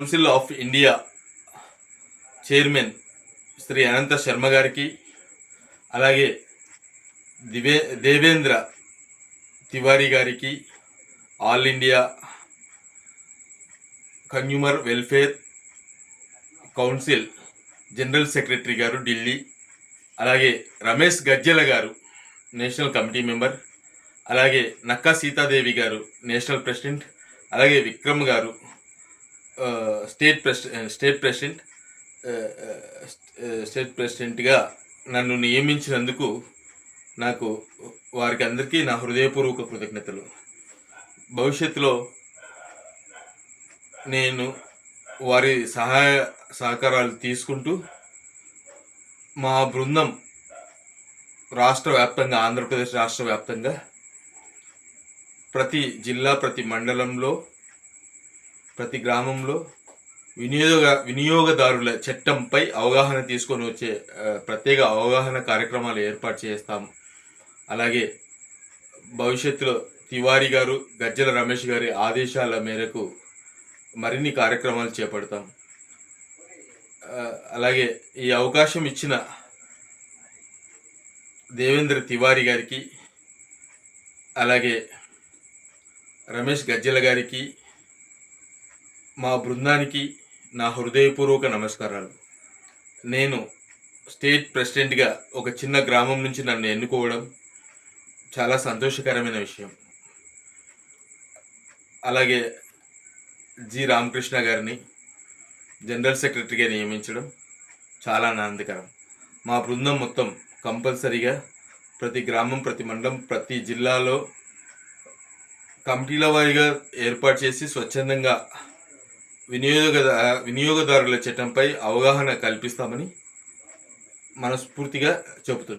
Council of India chairman Shri Ananta Sharma గారికి అలాగే దివే దేవేంద్ర తివారీ గారికి all India consumer welfare council general secretary గారు ఢిల్లీ అలాగే రమేష్ గజ్జెల గారు నేషనల్ కమిటీ మెంబర్ అలాగే నక్కా సీతాదేవి గారు నేషనల్ ప్రెసిడెంట్ అలాగే విక్రమ్ గారు state president state president state ప్రెసిడెంట్గా నన్ను నియమించినందుకు నాకు వారికి అందరికీ నా హృదయపూర్వక కృతజ్ఞతలు. భవిష్యత్తులో నేను వారి సహాయ సహకారాలు తీసుకుంటూ మా బృందం రాష్ట్ర వ్యాప్తంగా ఆంధ్రప్రదేశ్ రాష్ట్ర వ్యాప్తంగా ప్రతి జిల్లా ప్రతి మండలంలో ప్రతి గ్రామంలో వినియోగ వినియోగదారుల చట్టంపై అవగాహన తీసుకొని వచ్చే ప్రత్యేక అవగాహన కార్యక్రమాలు ఏర్పాటు చేస్తాం. అలాగే భవిష్యత్తులో తివారి గారు గజ్జల రమేష్ గారి ఆదేశాల మేరకు మరిన్ని కార్యక్రమాలు చేపడతాం. అలాగే ఈ అవకాశం ఇచ్చిన దేవేంద్ర తివారి గారికి అలాగే రమేష్ గజ్జల గారికి మా బృందానికి నా హృదయపూర్వక నమస్కారాలు. నేను స్టేట్ ప్రెసిడెంట్గా ఒక చిన్న గ్రామం నుంచి నన్ను ఎన్నుకోవడం చాలా సంతోషకరమైన విషయం. అలాగే జి. రామకృష్ణ గారిని జనరల్ సెక్రటరీగా నియమించడం చాలా ఆనందకరం. మా బృందం మొత్తం కంపల్సరీగా ప్రతి గ్రామం ప్రతి మండలం ప్రతి జిల్లాలో కమిటీల వారీగా ఏర్పాటు చేసి స్వచ్ఛందంగా వినియోగద వినియోగదారుల చట్టంపై అవగాహన కల్పిస్తామని మనస్ఫూర్తిగా చెబుతున్నాను